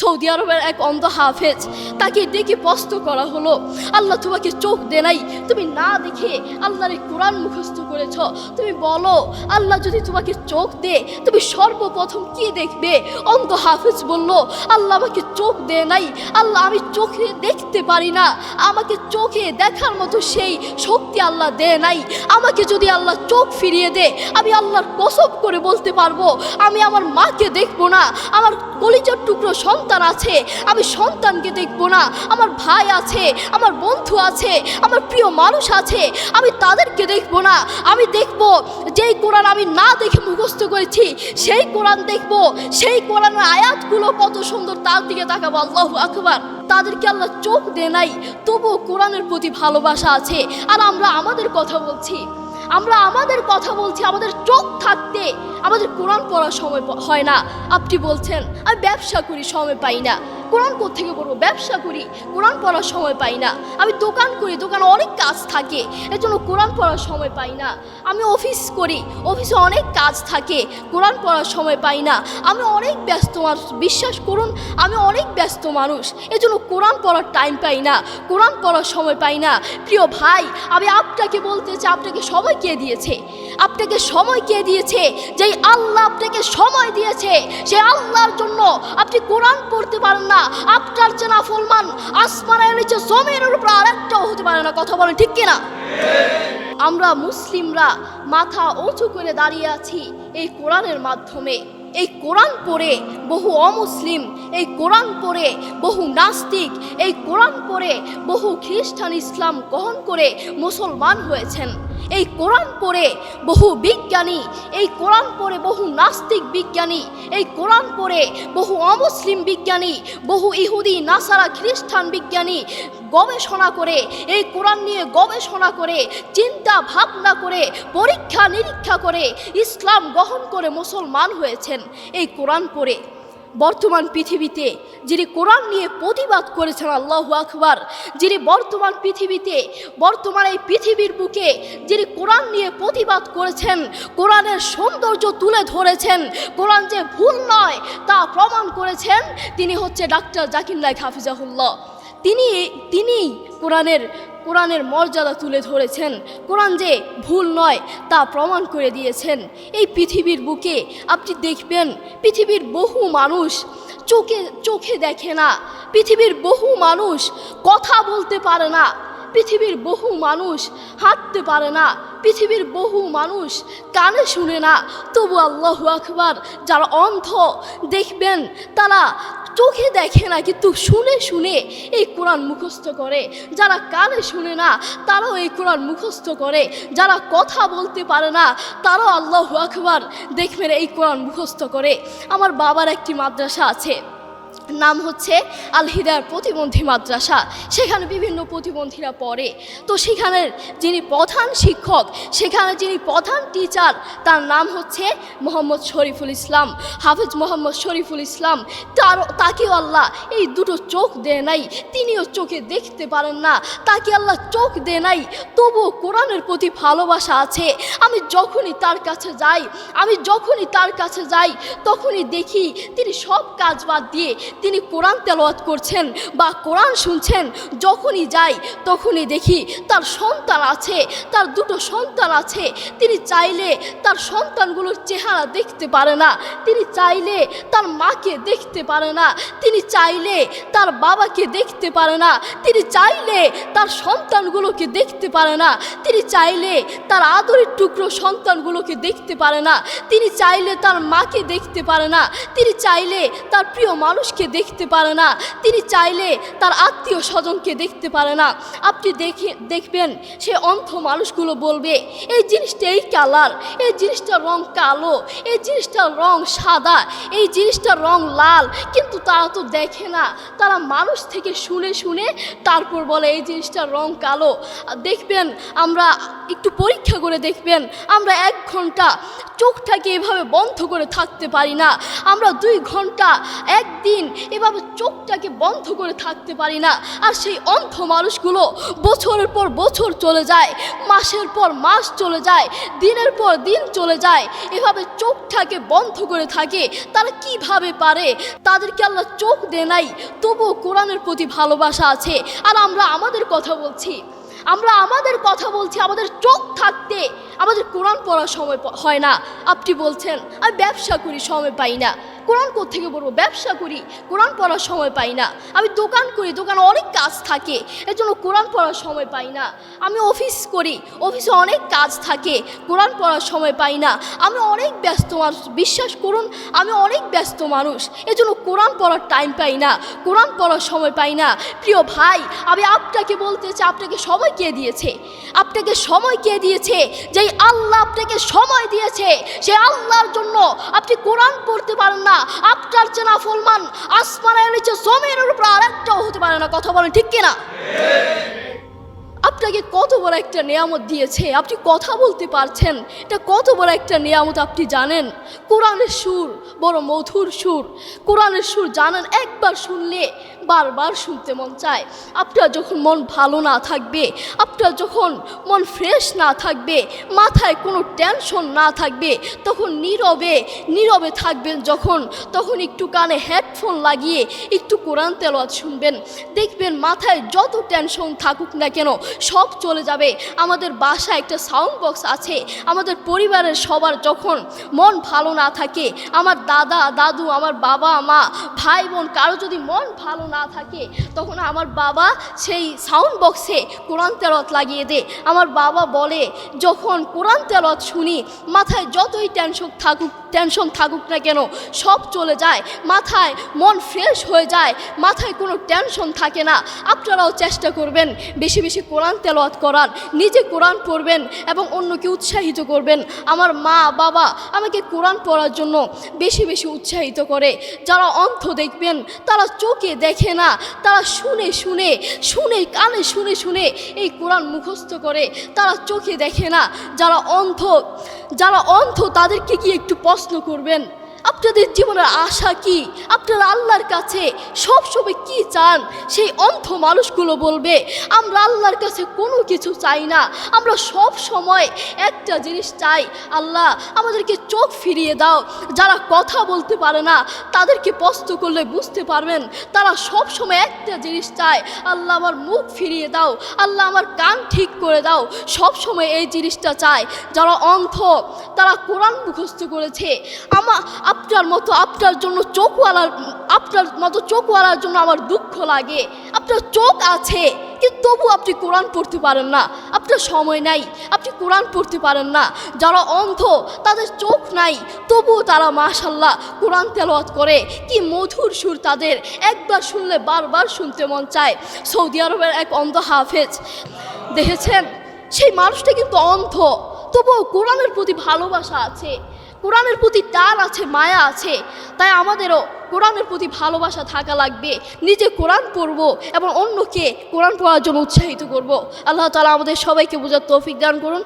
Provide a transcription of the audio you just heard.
Saudi আরবের এক অন্ধ হাফেজ, তাকে ডেকে প্রশ্ন করা হলো। আল্লাহ তোমাকে চোখ দে নাই, তুমি না দেখে আল্লাহর কোরআন মুখস্থ করেছ। তুমি বলো, আল্লাহ যদি তোমাকে চোখ দে, তুমি সর্বপ্রথম কি দেখবে? অন্ধ হাফেজ বলল, আল্লাহ আমাকে চোখ দে নাই, আল্লাহ আমি চোখে দেখতে পারি না। আমাকে চোখে দেখার মতো সেই শক্তি আল্লাহ দে নাই। আমাকে যদি আল্লাহ চোখ ফিরিয়ে দে, আমি আল্লাহর কসব করে বলতে পারব। আমি আমার মাকে দেখব না, আমার কলিজার টুকরো সন্তান আছে, আমি সন্তানকে দেখব না। আমার ভাই আছে, আমার বন্ধু আছে, আমার প্রিয় মানুষ আছে, আমি তাদেরকে দেখব না। আমি দেখব, যেই কোরআন আমি না দেখে মুখস্থ করেছি, সেই কোরআন দেখব, সেই কোরআনের আয়াতগুলো কত সুন্দর তার দিকে তাকাবো, আল্লাহ আকবার। তাদেরকে আল্লাহ চোখ দে নাই, তবুও কোরআনের প্রতি ভালোবাসা আছে। আর আমরা আমাদের কথা বলছি। আমরা আমাদের কথা বলছি, আমাদের চোখ থাকতে আমাদের কোরআন পড়ার সময় হয় না। আপনি বলছেন, আমি ব্যবসা করি, সময় পাই না। কোরআন থেকে পড়ব? ব্যবসা করি, কোরআন পড়ার সময় পাই না। আমি দোকান করি, দোকানে অনেক কাজ থাকে, এর জন্য কোরআন পড়ার সময় পাই না। আমি অফিস করি, অফিসে অনেক কাজ থাকে, কোরআন পড়ার সময় পাই না। আমি অনেক ব্যস্ত মানুষ, বিশ্বাস করুন, আমি অনেক ব্যস্ত মানুষ এজন্য কোরআন পড়ার টাইম পাই না, কোরআন পড়ার সময় পাই না। প্রিয় ভাই, আমি আপনাকে বলতে চাই, আপনাকে সময় কে দিয়েছে? আপনাকে সময় কে দিয়েছে? যেই আল্লাহ আপনাকে সময় দিয়েছে, সেই আল্লাহর জন্য আপনি কোরআন পড়তে পারেন না আপনার চেনা ফলমান আসমানের নিচে জমিনের উপর আরেকটাও হতে পারে না। কথা বলেন ঠিক কিনা? আমরা মুসলিমরা মাথা উঁচু করে দাঁড়িয়ে আছি এই কোরআনের মাধ্যমে। এই কোরআন পড়ে বহু অমুসলিম, এই কোরআন পড়ে বহু নাস্তিক, এই কোরআন পড়ে বহু খ্রিস্টান ইসলাম গ্রহণ করে মুসলমান হয়েছেন। এই কোরআন পড়ে বহু বিজ্ঞানী, এই কোরআন পড়ে বহু নাস্তিক বিজ্ঞানী, এই কোরআন পড়ে বহু অমুসলিম বিজ্ঞানী, বহু ইহুদি, নাসারা, খ্রিস্টান বিজ্ঞানী গবেষণা করে, এই কোরআন নিয়ে গবেষণা করে, চিন্তা ভাবনা করে, পরীক্ষা নিরীক্ষা করে ইসলাম গ্রহণ করে মুসলমান হয়েছেন। এই কোরআন পড়ে বর্তমান পৃথিবীতে, যিনি কোরআন নিয়ে প্রতিবাদ করেছেন আল্লাহ আকবার, যিনি বর্তমান পৃথিবীতে, বর্তমান এই পৃথিবীর বুকে, যিনি কোরআন নিয়ে প্রতিবাদ করেছেন, কোরআনের সৌন্দর্য তুলে ধরেছেন, কোরআন যে ভুল নয় তা প্রমাণ করেছেন, তিনি হচ্ছে ডাক্তার জাকির নাইক হাফিজাহুল্লাহ। তিনি তিনি কোরআনের কোরআনের মর্যাদা তুলে ধরেছেন। কোরআন যে ভুল নয়, তা প্রমাণ করে দিয়েছেন। এই পৃথিবীর বুকে আপনি দেখবেন, পৃথিবীর বহু মানুষ চোখে চোখে দেখে না। পৃথিবীর বহু মানুষ কথা বলতে পারে না। পৃথিবীর বহু মানুষ হাঁটতে পারে না। পৃথিবীর বহু মানুষ কানে শুনে না। তবু আল্লাহ আকবার, যারা অন্ধ দেখবেন, তারা চোখে দেখে না, কিন্তু শুনে শুনে এই কোরআন মুখস্থ করে। যারা কানে শুনে না, তারাও এই কোরআন মুখস্থ করে। যারা কথা বলতে পারে না, তারাও আল্লাহ আকবার দেখবেন এই কোরআন মুখস্থ করে। আমার বাবার একটি মাদ্রাসা আছে। নাম হচ্ছে আল হিদার প্রতিবন্ধী মাদ্রাসা। সেখানে বিভিন্ন প্রতিবন্ধীরা পড়ে। তো সেখানের যিনি প্রধান শিক্ষক, সেখানে যিনি প্রধান টিচার তার নাম হচ্ছে মোহাম্মদ শরীফুল ইসলাম। হাফেজ মোহাম্মদ শরীফুল ইসলাম তার তাকেও আল্লাহ এই দুটো চোখ দেয় নাই। তিনিও চোখে দেখতে পারেন না, তাকে আল্লাহ চোখ দেয় নাই। তবুও কোরআনের প্রতি ভালোবাসা আছে। আমি যখনই তার কাছে যাই, আমি যখনই তার কাছে যাই, তখনই দেখি তিনি সব কাজ বাদ দিয়ে তিনি কোরআন তেলাওয়াত করছেন বা কোরআন শুনছেন, যখনই যাই তখনই দেখি তার সন্তান আছে, তার দুটো সন্তান আছে। তিনি চাইলে তার সন্তানগুলোর চেহারা দেখতে পারে না, তিনি চাইলে তার মাকে দেখতে পারে না, তিনি চাইলে তার বাবাকে দেখতে পারে না, তিনি চাইলে তার সন্তানগুলোকে দেখতে পারে না, তিনি চাইলে তার আদরের টুকরো সন্তানগুলোকে দেখতে পারে না, তিনি চাইলে তার মাকে দেখতে পারে না, তিনি চাইলে তার প্রিয় মানুষকে দেখতে পারে না। তিনি চাইলে তার আত্মীয় স্বজনকে দেখতে পারে না। আপনি দেখে, দেখবেন সে অন্ধ মানুষগুলো বলবে, এই জিনিসটা এই কালার, এই জিনিসটার রং কালো, এই জিনিসটার রং সাদা, এই জিনিসটার রং লাল। কিন্তু তারা তো দেখে না। তারা মানুষ থেকে শুনে শুনে তারপর বলে, এই জিনিসটার রং কালো। দেখবেন আমরা একটু পরীক্ষা করে দেখবেন। আমরা এক ঘণ্টা চোখটাকে এভাবে বন্ধ করে থাকতে পারি না। আমরা দুই ঘণ্টা একদিন এভাবে চোখটাকে বন্ধ করে থাকতে পারি না। আর সেই অন্ধ মানুষগুলো বছরের পর বছর চলে যায়, মাসের পর মাস চলে যায়, দিনের পর দিন চলে যায়, এভাবে চোখটাকে বন্ধ করে থাকে। তারা কীভাবে পারে? তাদেরকে আল্লাহ চোখ দেয় নাই, তবুও কোরআনের প্রতি ভালোবাসা আছে। আর আমরা আমাদের কথা বলছি আমরা আমাদের কথা বলছি, আমাদের চোখ থাকতে আমাদের কোরআন পড়ার সময় হয় না। আপনি বলছেন আমি ব্যবসা করি, সময় পাই না। কোরআন থেকে বলব ব্যবসা করি। কোরআন পড়ার সময় পাই না। আমি দোকান করি, দোকানে অনেক কাজ থাকে। এর জন্য কোরআন পড়ার সময় পাই না। আমি অফিস করি, অফিসে অনেক কাজ থাকে। কোরআন পড়ার সময় পাই না। আমি অনেক ব্যস্ত মানুষ, বিশ্বাস করুন, আমি অনেক ব্যস্ত মানুষ। এজন্য কোরআন পড়ার টাইম পাই না। কোরআন পড়ার সময় পাই না। প্রিয় ভাই, আমি আপনাকে বলতে চাই, আপনাকে সময় কে দিয়েছে? আপনাকে সময় কে দিয়েছে? যেই আল্লাহ আপনাকে সময় দিয়েছে, সেই আল্লাহর জন্য আপনি কোরআন পড়তে পারেন না। আপনার চেনা ফলমান, আসমানের নিচে জমিনের উপর আর একটাও হতে পারে না, কথা বলেন ঠিক কিনা? আপনাকে কত বড় একটা নিয়ামত দিয়েছে, আপনি কথা বলতে পারছেন, এটা কত বড় একটা নিয়ামত আপনি জানেন? কোরআনের সুর বড় মধুর সুর, কোরআনের সুর জানেন, একবার শুনলে বারবার শুনতে মন চায়। আপনার যখন মন ভালো না থাকবে, আপনার যখন মন ফ্রেশ না থাকবে, মাথায় কোনো টেনশন না থাকবে, তখন নীরবে নীরবে থাকবেন যখন, তখন একটু কানে হেডফোন লাগিয়ে একটু কোরআন তেলাওয়াত শুনবেন। দেখবেন মাথায় যত টেনশন থাকুক না কেন, সব চলে যাবে। আমাদের বাসায় একটা সাউন্ড বক্স আছে। আমাদের পরিবারের সবার যখন মন ভালো না থাকে, আমার দাদা, দাদু, আমার বাবা, মা, ভাই, বোন, কারও যদি মন ভালো না থাকে, তখন আমার বাবা সেই সাউন্ড বক্সে কোরআন তেলত লাগিয়ে দেয়। আমার বাবা বলে, যখন কোরআন তেলত শুনি, মাথায় যতই টেনশন থাকুক টেনশন থাকুক না কেন, সব চলে যায়, মাথায় মন ফ্রেশ হয়ে যায়, মাথায় কোনো টেনশন থাকে না। আপনারাও চেষ্টা করবেন বেশি বেশি কোরআন তেলাওয়াত করার, নিজে কোরআন পড়বেন এবং অন্যকে উৎসাহিত করবেন। আমার মা, বাবা আমাকে কোরআন পড়ার জন্য বেশি বেশি উৎসাহিত করে। যারা অন্ধ দেখবেন, তারা চোখে দেখে না, তারা শুনে শুনে শুনে কানে শুনে শুনে এই কোরআন মুখস্থ করে। তারা চোখে দেখে না, যারা অন্ধ যারা অন্ধ তাদেরকে কি একটু প্রশ্ন করবেন। আপনাদের জীবনের আশা কি? আপনারা আল্লাহর কাছে সবসময় কি চান? সেই অন্ধ মানুষগুলো বলবে, আমরা আল্লাহর কাছে কোনো কিছু চাই না। আমরা সব সময় একটা জিনিস চাই। আল্লাহ, আমাদেরকে চোখ ফিরিয়ে দাও। যারা কথা বলতে পারে না, তাদেরকে প্রশ্ন করলে বুঝতে পারবেন, তারা সব সময় একটা জিনিস চায়। আল্লাহ, আমার মুখ ফিরিয়ে দাও। আল্লাহ, আমার কান ঠিক করে দাও। সব সময় এই জিনিসটা চায়। যারা অন্ধ, তারা কোরআন মুখস্থ করেছে। আমা আপনার মতো, আপনার জন্য চোখওয়ালার, আপনার মতো চোখওয়ালার জন্য আমার দুঃখ লাগে। আপনার চোখ আছে, কিন্তু তবু আপনি কোরআন পড়তে পারেন না। আপনার সময় নাই, আপনি কোরআন পড়তে পারেন না। যারা অন্ধ, তাদের চোখ নাই, তবুও তারা মাশাল্লাহ কোরআন তেলাওয়াত করে। কি মধুর সুর তাদের, একবার শুনলে বারবার শুনতে মন চায়। সৌদি আরবের এক অন্ধ হাফেজ দেখেছেন? সেই মানুষটা কিন্তু অন্ধ, তবুও কোরআনের প্রতি ভালোবাসা আছে। কোরআনের প্রতি টান আছে, মায়া আছে। তাই আমাদেরও কোরআনের প্রতি ভালোবাসা থাকা লাগবে। নিজে কোরআন পড়ব এবং অন্যকে কোরআন পড়ার জন্য উৎসাহিত করব। আল্লাহ তালা আমাদের সবাইকে বোঝার তৌফিক দান করুন।